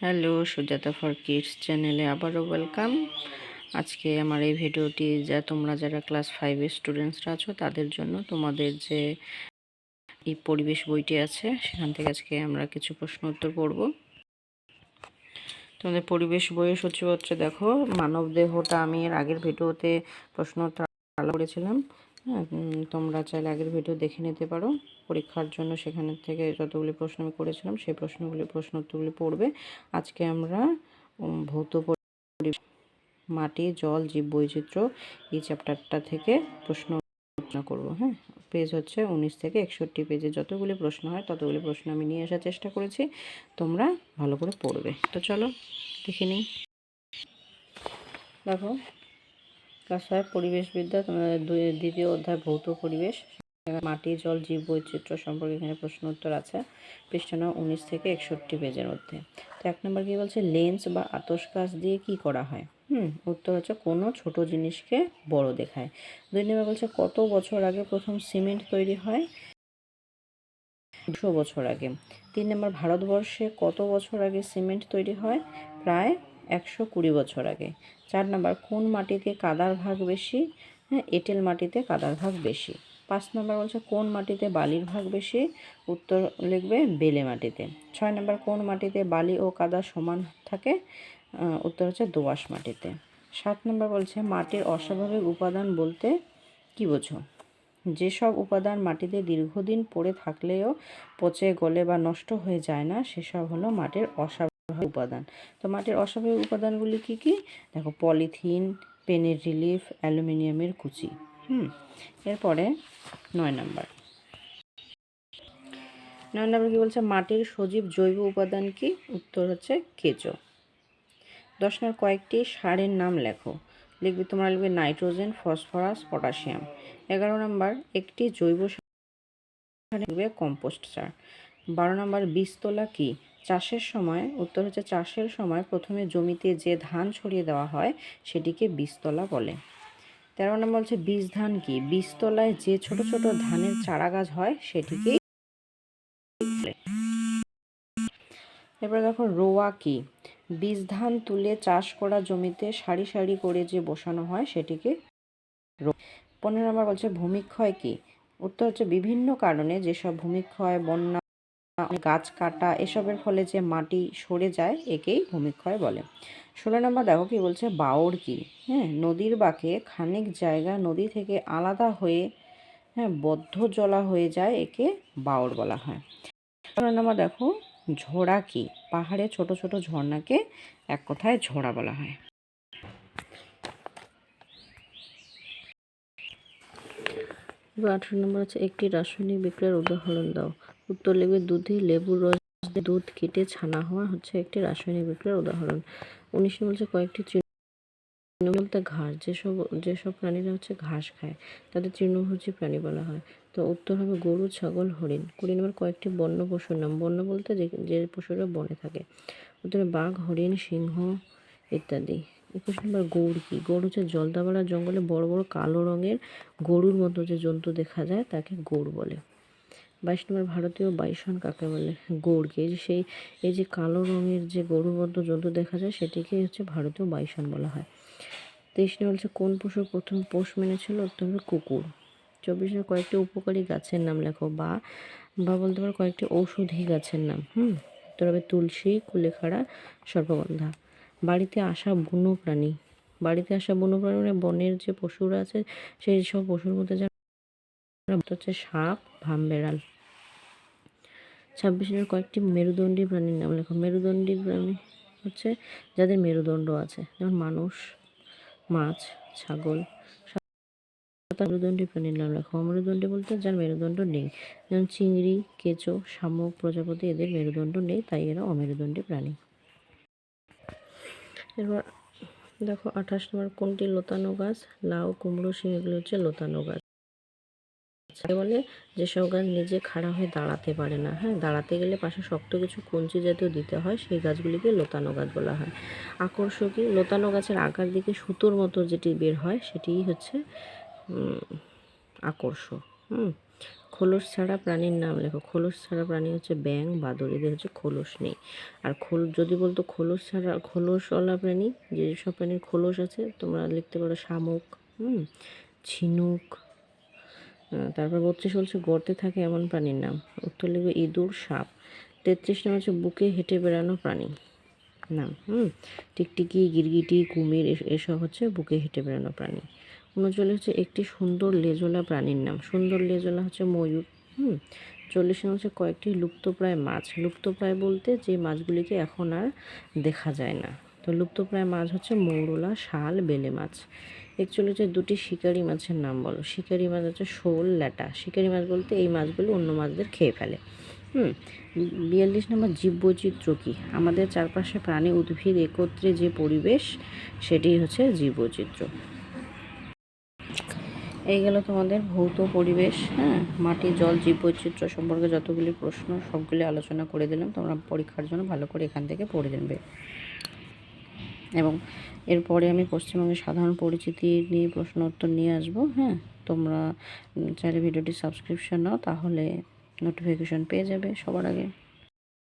Hello, Sujata for kids চ্যানেলে আবারও welcome. আজকে আমার এই ভিডিওটি যা তোমরা যারা ক্লাস ফাইভের স্টুডেন্টসরা আছো, তাদের জন্য তোমাদের যে এই পরিবেশ বইটি আছে, সেখান থেকে আজকে আমরা কিছু প্রশ্ন উত্তর পড়ব তোমাদের পরিবেশ বইয়ের সূচিপত্রে দেখো মানব দেহটা আমি এর আগের ভিডিওতে প্রশ্ন উত্তর করেছিলাম। হ্যাঁ তোমরা চাইলে আগের ভিডিও দেখে নিতে পারো। পরীক্ষার জন্য সেখানে থেকে যতগুলি প্রশ্ন আমি করেছিলাম, সেই প্রশ্নগুলি, প্রশ্ন উত্তরগুলি পড়বে। আজকে আমরা ভৌত মাটি, জল, জীব বৈচিত্র্য এই চ্যাপ্টারটা থেকে প্রশ্ন আলোচনা করব হ্যাঁ? পেজ হচ্ছে উনিশ থেকে একষট্টি পেজে যতগুলি প্রশ্ন হয়, ততগুলি প্রশ্ন আমি নিয়ে আসার চেষ্টা করেছি। তোমরা ভালো করে পড়বে। তো চলো, দেখে নিই। দেখো ক্লাস ফাইভ পরিবেশবিদ্যা, তোমাদের দ্বিতীয় অধ্যায় ভৌত পরিবেশ। মাটি, জল, জীব, বৈচিত্র্য সম্পর্কে এখানে প্রশ্ন উত্তর আছে। পৃষ্ঠানা উনিশ থেকে একষট্টি পেজের মধ্যে। তো এক নম্বর কী বলছে? লেন্স বা আতস কাচ দিয়ে কি করা হয়? হুম, উত্তর হচ্ছে কোনো ছোট জিনিসকে বড় দেখায়। দুই নম্বর বলছে কত বছর আগে প্রথম সিমেন্ট তৈরি হয়? দুশো বছর আগে। তিন নম্বর ভারতবর্ষে কত বছর আগে সিমেন্ট তৈরি হয়? প্রায় একশো কুড়ি বছর আগে। চার নম্বর, কোন মাটিতে কাদার ভাগ বেশি? হ্যাঁ এঁটেল মাটিতে কাদার ভাগ বেশি। পাঁচ নম্বর বলছে, কোন মাটিতে বালির ভাগ বেশি? উত্তর লিখবে, বেলে মাটিতে। ছয় নম্বর, কোন মাটিতে বালি ও কাদা সমান থাকে? উত্তর হচ্ছে দোআঁশ মাটিতে। সাত নম্বর বলছে, মাটির অস্বাভাবিক উপাদান বলতে কি বোঝো? যেসব উপাদান মাটিতে দীর্ঘদিন পড়ে থাকলেও পচে, গলে বা নষ্ট হয়ে যায় না, সেসব হলো মাটির অস্বাভাবিক উপাদান। তো মাটির অস্বাভাবিক উপাদানগুলি কি কি? দেখো, পলিথিন, পেনের রিলিফ, অ্যালুমিনিয়ামের কুচি। হুম, এরপরে নয় নাম্বার। নয় নাম্বার কি বলছে? মাটির সজীব জৈব উপাদান কি? উত্তর হচ্ছে কেঁচো। দশ নম্বর, কয়েকটি সারের নাম লেখো। লিখবে, তোমরা লিখবে নাইট্রোজেন, ফসফরাস, পটাশিয়াম। এগারো নম্বর, একটি জৈব সার লিখবে কম্পোস্ট সার। বারো নম্বর, বীজতলা কি? চাষের সময়, উত্তর হচ্ছে চাষের সময় প্রথমে জমিতে যে ধান ছড়িয়ে দেওয়া হয়, সেটিকে বীজতলা বলে। তেরো নম্বর হচ্ছে বীজ ধান কি? বীজতলায় যে ছোট ছোট ধানের চারা গাছ হয়, সেটিকে। এবার দেখো রোয়া কি? বীজ ধান তুলে চাষ করা জমিতে সারি সারি করে যে বসানো হয়, সেটিকে পনেরো নম্বর বলছে ভূমিক্ষয় কি? উত্তর হচ্ছে বিভিন্ন কারণে, যেসব ভূমিক্ষয়, বন্যা গাছ কাটা, এসবের ফলে যে মাটি সরে যায়, একেই ভূমিক্ষয় বলে। ষোলো নম্বর দেখো কি বলছে বাওর কি? হ্যাঁ নদীর বাঁকে খানিক জায়গা নদী থেকে আলাদা হয়ে হ্যাঁ বদ্ধ জলা হয়ে যায়, একে বাওর বলা হয়। ষোলো নম্বর দেখো, ঝোড়া কি? পাহাড়ে ছোট ছোট ঝর্ণাকে এক কথায় ঝোড়া বলা হয়। এবার আঠারো নম্বর আছে একটি রাসায়নিক বিক্রিয়ার উদাহরণ দাও। উত্তর লিখবে, দুধে লেবুর রস দুধ কেটে ছানা হওয়া হচ্ছে একটি রাসায়নিক বিক্রিয়ার উদাহরণ। উনিশ নম্বর হচ্ছে, কয়েকটি তৃণ বলতে ঘাস, যেসব যেসব প্রাণীরা হচ্ছে ঘাস খায়, তাদের তৃণভোজী প্রাণী বলা হয়। তো উত্তর হবে, গরু, ছাগল, হরিণ। কুড়ি নম্বর, কয়েকটি বন্য পশুর নাম, বন্য বলতে যে যে পশুরা বনে থাকে। উত্তরে, বাঘ, হরিণ, সিংহ, ইত্যাদি। একুশ নম্বর গৌড় কি? গৌড় হচ্ছে জলদাপাড়া জঙ্গলে বড় বড় কালো রঙের গরুর মতো যে জন্তু দেখা যায় তাকে গৌড় বলে। বাইশ নম্বর ভারতীয় বাইসন কাকে বলে? গৌড়কে এই যে সেই, এই যে কালো রঙের যে গরুর মতো জন্তু দেখা যায় সেটিকে হচ্ছে ভারতীয় বাইসন বলা হয়। তেইশ নম্বর হচ্ছে কোন পশু প্রথম পোষ মেনেছিল? উত্তর কুকুর। চব্বিশ নম্বর কয়েকটি উপকারী গাছের নাম লেখো বা বা বলতে পারো কয়েকটি ঔষধি গাছের নাম, হুম? উত্তর হবে তুলসী, কুলেখাড়া, সর্পগন্ধা। বাড়িতে আসা বন্য প্রাণী বাড়িতে আসা বন্য প্রাণী মানে বনের যে পশুরা আছে, সেই সব পশুর মধ্যে যারা হচ্ছে সাপ ভাম বেড়াল ছাব্বিশ নম্বর কয়েকটি মেরুদণ্ডী প্রাণীর নাম লেখো। মেরুদণ্ডী প্রাণী হচ্ছে যাদের মেরুদণ্ড আছে, যেমন মানুষ, মাছ, ছাগল। মেরুদণ্ডী প্রাণীর নাম লেখো। অমেরুদণ্ডী বলতে যার মেরুদণ্ড নেই, যেমন চিংড়ি, কেঁচো, শামুক, প্রজাপতি, এদের মেরুদণ্ড নেই, তাই এরা অমেরুদণ্ডী প্রাণী। এবার দেখো আঠাশ নম্বর কোনটি? লতানো গাছ, লাউ, কুমড়ো শিম এগুলো হচ্ছে লতানো গাছ। বলে যেসব গাছ নিজে খাড়া হয়ে দাঁড়াতে পারে না হ্যাঁ? দাঁড়াতে গেলে পাশে শক্ত কিছু কঞ্চি জাতীয় দিতে হয়, সেই গাছগুলিকে লতানো গাছ বলা হয়। আকর্ষকী লতানো গাছের আকার দিকে সুতোর মতো যেটি বের হয়, সেটিই হচ্ছে আকর্ষ হুম? খোলস ছাড়া প্রাণীর নাম লেখো। খোলস ছাড়া প্রাণী হচ্ছে ব্যাং বাদর, এদের হচ্ছে খোলস নেই। আর খোল, যদি বলতো খোলস ছাড়া, খোলসওয়ালা প্রাণী, যে সব প্রাণীর খোলস আছে, তোমরা লিখতে পারো শামুক, হুম, ঝিনুক তারপর বত্রিশ বলছে গর্তে থাকে এমন প্রাণীর নাম। উত্তর লিখবে ইঁদুর, সাপ। তেত্রিশ নাম হচ্ছে বুকে হেঁটে বেড়ানো প্রাণী নাম, হুম, টিকটিকি, গিরগিটি, কুমির এসব হচ্ছে বুকে হেঁটে বেড়ানো প্রাণী। উনচল্লিশ হচ্ছে একটি সুন্দর লেজওয়ালা প্রাণীর নাম। সুন্দর লেজওয়ালা হচ্ছে ময়ূর, হুম? চল্লিশ নাম হচ্ছে কয়েকটি লুপ্তপ্রায় মাছ। লুপ্তপ্রায় বলতে যে মাছগুলিকে এখন আর দেখা যায় না। তো লুপ্তপ্রায় মাছ হচ্ছে মৌরলা, শাল, বেলে মাছ। একচুয়ালি হচ্ছে দুটি শিকারি মাছের নাম বলো। শিকারি মাছ হচ্ছে শোল, ল্যাটা। শিকারি মাছ বলতে এই মাছগুলো অন্য মাছদের খেয়ে ফেলে। হুম? বিয়াল্লিশ নম্বর জীববৈচিত্র্য কী? আমাদের চারপাশে প্রাণী উদ্ভিদ একত্রে যে পরিবেশ, সেটি হচ্ছে জীববৈচিত্র্য। এই গেল তোমাদের ভৌত পরিবেশ হ্যাঁ? মাটি, জল, জীববৈচিত্র্য সম্পর্কে যতগুলি প্রশ্ন, সবগুলি আলোচনা করে দিলাম। তোমরা পরীক্ষার জন্য ভালো করে এখান থেকে পড়ে নেবে। এবং এরপরে আমি পশ্চিমবঙ্গের সাধারণ পরিচিতি নিয়ে, প্রশ্ন উত্তর নিয়ে আসব হ্যাঁ? তোমরা চাইলে ভিডিওটি সাবস্ক্রিপশন নাও, তাহলে নোটিফিকেশন পেয়ে যাবে সবার আগে।